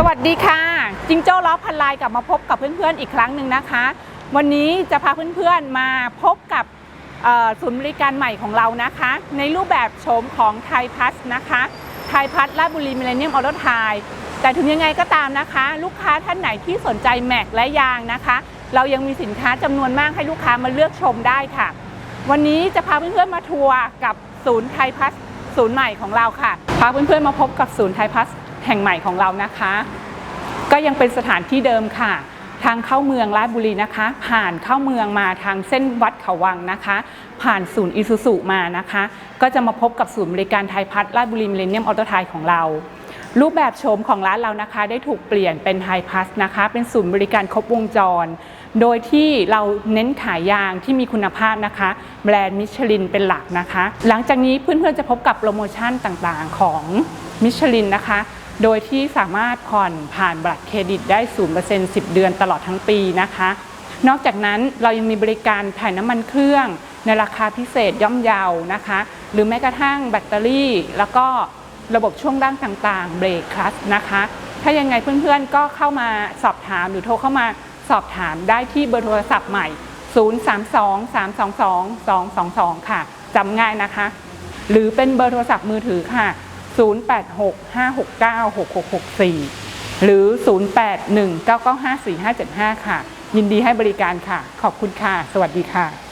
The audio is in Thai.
สวัสดีค่ะ จิงโจ้ล้อพันลายกลับมาพบกับเพื่อนๆอีกครั้งหนึ่งนะคะ วันนี้จะพาเพื่อนๆมาพบกับศูนย์บริการใหม่ของเรานะคะ ในรูปแบบโฉมของไทยพัสนะคะไทยพัสราชบุรีมิเลเนียมออโตไทยแต่ถึงยังไงก็ตามนะคะ ลูกค้าท่านไหนที่สนใจแม็กและยางนะคะ เรายังมีสินค้าจำนวนมากให้ลูกค้ามาเลือกชมได้ค่ะ วันนี้จะพาเพื่อนๆมาทัวร์กับศูนย์ไทยพัสศูนย์ใหม่ของเราค่ะพาเพื่อนๆมาพบกับศูนย์ไทยพัส แห่งใหม่ของเรานะคะ ก็ยังเป็นสถานที่เดิมค่ะ ทางเข้าเมืองราชบุรีนะคะ ผ่านเข้าเมืองมาทางเส้นวัดเขาวังนะคะ ผ่านศูนย์อิซูซุมานะคะ ก็จะมาพบกับศูนย์บริการไทยพัฒน์ราชบุรีมิเลเนียมออโตไทยของเรารูปแบบโฉมของร้านเรานะคะ ได้ถูกเปลี่ยนเป็นไทยพัสนะคะ เป็นศูนย์บริการครบวงจร โดยที่เราเน้นขายยางที่มีคุณภาพนะคะ แบรนด์มิชลินเป็นหลักนะคะ หลังจากนี้เพื่อนๆจะพบกับโปรโมชั่นต่างๆของมิชลินนะคะ โดยที่สามารถผ่อนผ่านบัตรเครดิตได้ 0% 10 เดือนตลอดทั้งปีนะคะ นอกจากนั้นเรายังมีบริการถ่ายน้ำมันเครื่อง ในราคาพิเศษย่อมเยาวนะคะ หรือแม้กระทั่งแบตเตอรี่ แล้วก็ระบบช่วงล่างต่างๆ เบรกคลัสนะคะ ถ้ายังไงเพื่อนๆก็เข้ามาสอบถามหรือโทรเข้ามาสอบถามได้ที่เบอร์โทรศัพท์ใหม่ 032-322-222 ค่ะจำง่ายนะคะ หรือเป็นเบอร์โทรศัพท์มือถือค่ะ 0865696664 หรือ 0819954575 ค่ะ ยินดีให้บริการค่ะ ขอบคุณค่ะ สวัสดีค่ะ